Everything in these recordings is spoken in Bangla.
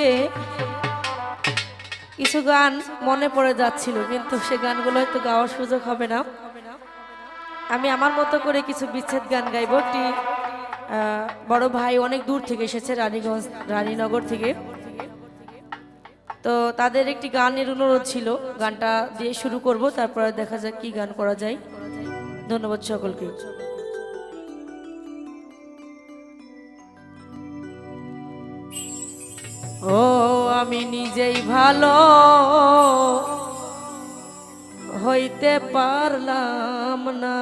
থেকে কিছু গান মনে পড়ে যাচ্ছিল, কিন্তু সে গানগুলো হয়তো গাওয়ার সুযোগ হবে না। আমি আমার মতো করে কিছু বিচ্ছেদ গান গাইব। একটি বড় ভাই অনেক দূর থেকে এসেছে, রানীগঞ্জ, রানীনগর থেকে। তো তাদের একটি গানের অনুরোধ ছিল, গানটা দিয়ে শুরু করব, তারপরে দেখা যাক কি গান করা যায়। ধন্যবাদ সকলকে। ও, আমি নিজেই ভালো হইতে পারলাম না।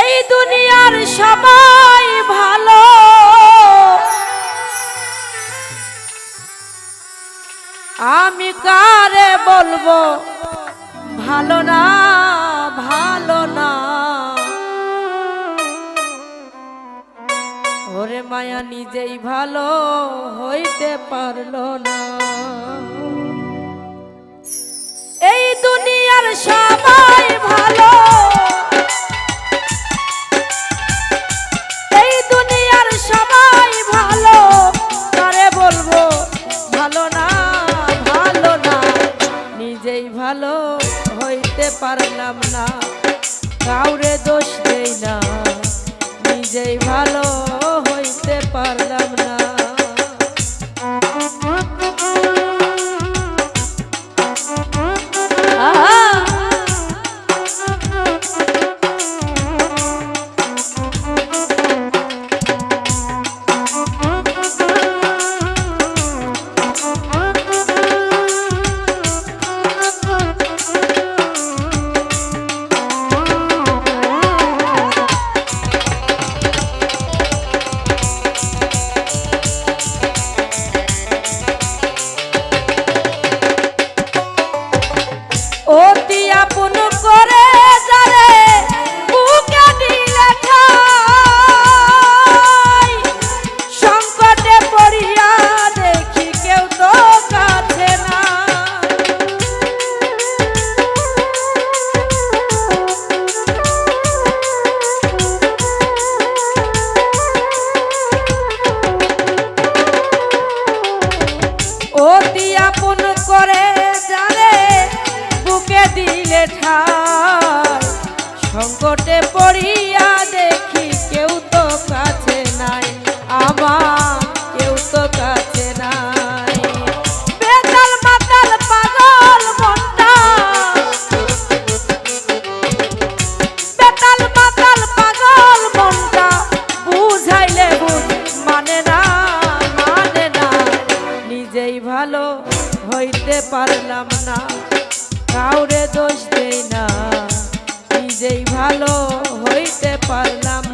এই দুনিয়ার সবাই ভালো। আমি কারে বলব, ভালো না। ওরে মায়া নিজেই ভালো হইতে পারল না। এই দুনিয়ার সবাই ভালো। এই দুনিয়ার সবাই ভালো। কারে বলব? ভালো না ভালো না। নিজেই ভালো হইতে পারলাম পড়িয়া দেখি কেউ তো কাছে নাই কেউ তো কাছে নাই। বেতাল বেতাল বুঝাইলে বুঝ মানে না মানে না। নিজেই ভালো হইতে পারলাম না। হইতে পারলাম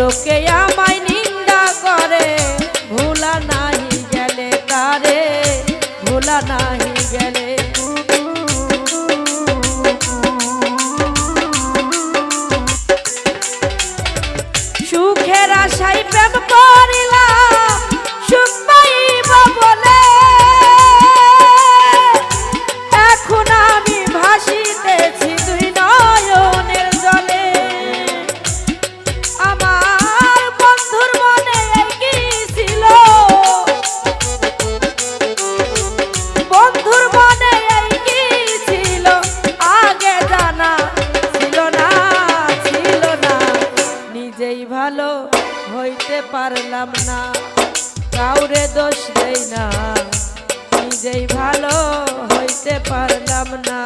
Troquei a নিজেই ভালো হইতে পারলাম না। কাউরে দোষ দেই না নিজেই ভালো হইতে পারলাম না।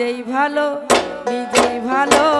নিজেই ভালো নিজেই ভালো।